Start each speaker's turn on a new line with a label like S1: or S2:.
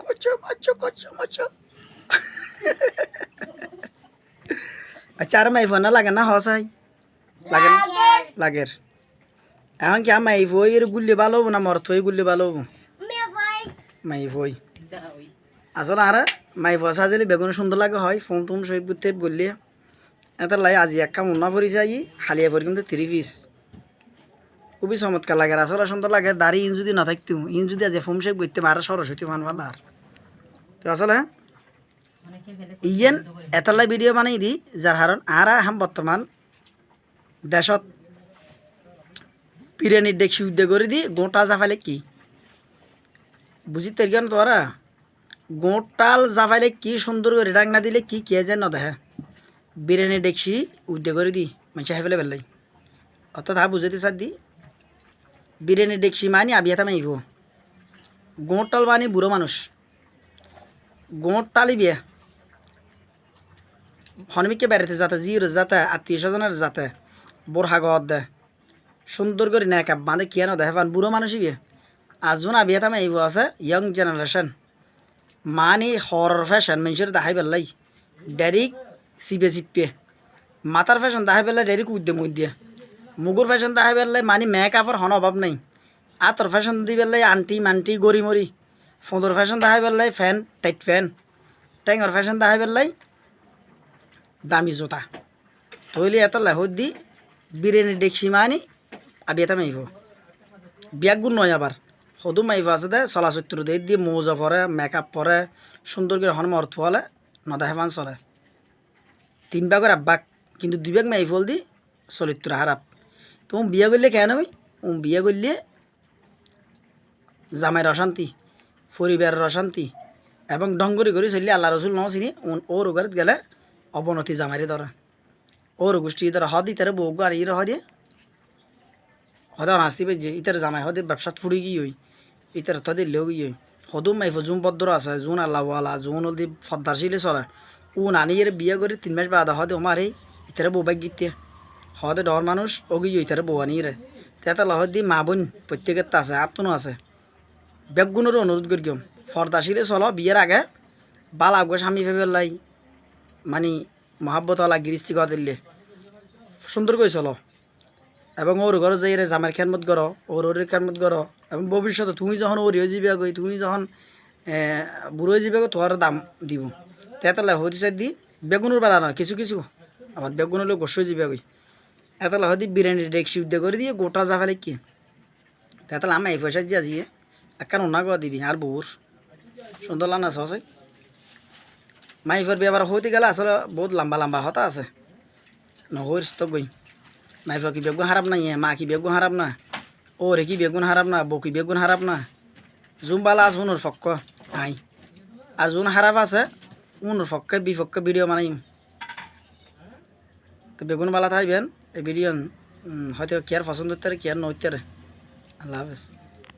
S1: কচো macho কচো macho আচ্ছা আর মাইফো না লাগে না হসাই লাগে না? লাগের এখন কি আমার মাইফো এর গুল্লি ভালো হব না মর্থ হয়ে গুল্লি ভালো হব? মাইফই আসলে আর মাইফো সাজিলে বেগুন সুন্দর লাগে হয় ফোন তুম সই বুঝতে বললি এটা লাই আজি এক কাম উন্না পরিছে আই হালিয়া পরি কিন্তু থ্রি পিস খুবই চমৎকার লাগে আসলে সুন্দর লাগে, দাড়ি ইন যদি না থাকতো ইন যদি আজ ফোম শেখ বুঝতে আর সরস্বতী মান আর তো আসলে ইয়েন এতলাই ভিডিও বানাই দি যার হারণ আর হাম বর্তমান দেশত বিরিয়ানির ডেকসি উদ্যোগ করে দি, গোটা জাফালে কি? বুঝি তের তোরা গোটাল জাফাইলে কি সুন্দর করে ডাক না দিলে কি কে যেন দেখে বিরিয়ানি ডেকসি উদ্যোগ করে দি মানে চাহে ফেলে বেলাই অর্থাৎ হা বুঝাতে চার দি বিরিয়ানি ডেকসি মানি আবিয়াতা মাইব গোটাল মানি বুড়ো মানুষ। গোটালি বিয়া হনমিকে বেড়াতে যাতে জির যাতে, আত্মীয় স্বজনের যাতে বোরহাগত দে সুন্দর করে নেকাপ বাঁধে কিয়া না দেখে পান বুড়ো মানুষই বিয়ে আজুন আবিয়াতা মাইব আছে ইয়ং জেনারেশন মানি হরর ফ্যাশন মানুষের দেখাই পেলাই। ডাইরেক্ট চিপে চিপে মাথার ফ্যাশন দেখাই পেলাই ডাইরেক্ট উদ্যে মুদ্যে মুগুর ফ্যাশন দেখাই পেলাই মানি মেকআপের হন অভাব নাই। আতর ফ্যাশন দি পেলাই আন্টি মান্টি গড়ি মরি ফোঁদর ফ্যাশন দেখাই পেলাই ফ্যান টাইট ফ্যান ট্যাঙ্গর ফ্যাশন দেখাই পেলাই দামি জোতা। তৈলি এত লেহত দি বিরিয়ানি ডেকসি মানি আবি এটা মাইব বিয়াক গুণ নয় আবার সদু মাইব আছে দে চলাচত্র দিয়ে দিয়ে মৌজা পরে মেকআপ পরে সুন্দর করে হন অর্থ হলে নদাহে পান চলে। তিন ভাগের আব্বাক, কিন্তু দুই ভাগ মাইফল দি চরিত্র হারাপ তুমি বিয়া করলে কেন ওই ও বিয়া করলে জামাইয়ের অশান্তি পরিবারের অশান্তি, এবং ডঙ্গরি করে চললে আল্লাহ রসুল ন চিনি? ও রোগের গেলে অবনতি জামাইরে ধরে ওর গোষ্ঠী ধরে হদি তারে বউ আর ইরে হদে হদে নাস্তি পেয়েছে ইতার জামাই হদে ব্যবসাত ফুড়ি গিয়ে হই ইতার তদে লেও গিয়ে হই হদু মাইফ জুম পদ্র আছে, জুন আল্লাহওয়ালা জুন হলদি ফদ্দার শিলে চলে ও নানি এর বিয়ে করে তিন মাস বাদা হদে ওমার এই ইতারে বউ বাইক গিতে হদে ডর মানুষ ও গিয়ে ইতারে আনি রে তেতা লহদ দি মা বোন প্রত্যেকের তা আছে আত্মনও আছে বেগুনের অনুরোধ করি গম ফর্দা শিলে চলো বিয়ের আগে বাল আগে স্বামী ভেবে লাই মানে মহাব্বতওয়ালা গিরিস্তি কথা দিলে সুন্দর করে চলো এবং ওর ঘরে যাই রে জামার খেয়ানমত করো ওর ওর খেয়ানমত করো এবং ভবিষ্যতে তুমি যখন ওর হয়ে যাবে গই তুমি যখন বুড়ো হয়ে যাবে তোমার দাম দিব তেতালে হতে চাই দি বেগুনের বেলা নয়, কিছু কিছু। আবার বেগুন হলে গোস যাবে গই এতালে হয়তো বিরিয়ানি ডেকসি উদ্যোগ করে দিয়ে গোটা যা ফেলে কি। তেতালে আমি এই পয়সা দিয়ে আজিয়ে একখান অন্য গা দিদি আর বউর। সুন্দর লানা সসাই মাইফের ব্যবহার হতে গেলে আসলে বহুত লম্বা লম্বা হতা আছে। নহর তো গই মাইফা কি বেগুন হারাপ না মা কি বেগুন হারাপ না ও রে কি বেগুন হারাপ না, বউ কি বেগুন হারাপ না। জুম বালা আছে উনোর ফক্ক আই আর জুন হারাপ আছে উনোর ফক্কে বিপক্ষে ভিডিও বানাইম তো বেগুন বালা থাকবেন এই ভিডিও হয়তো কেয়ার পছন্দ হতে কেয়ার নইতে আল্লাহ হাফেজ।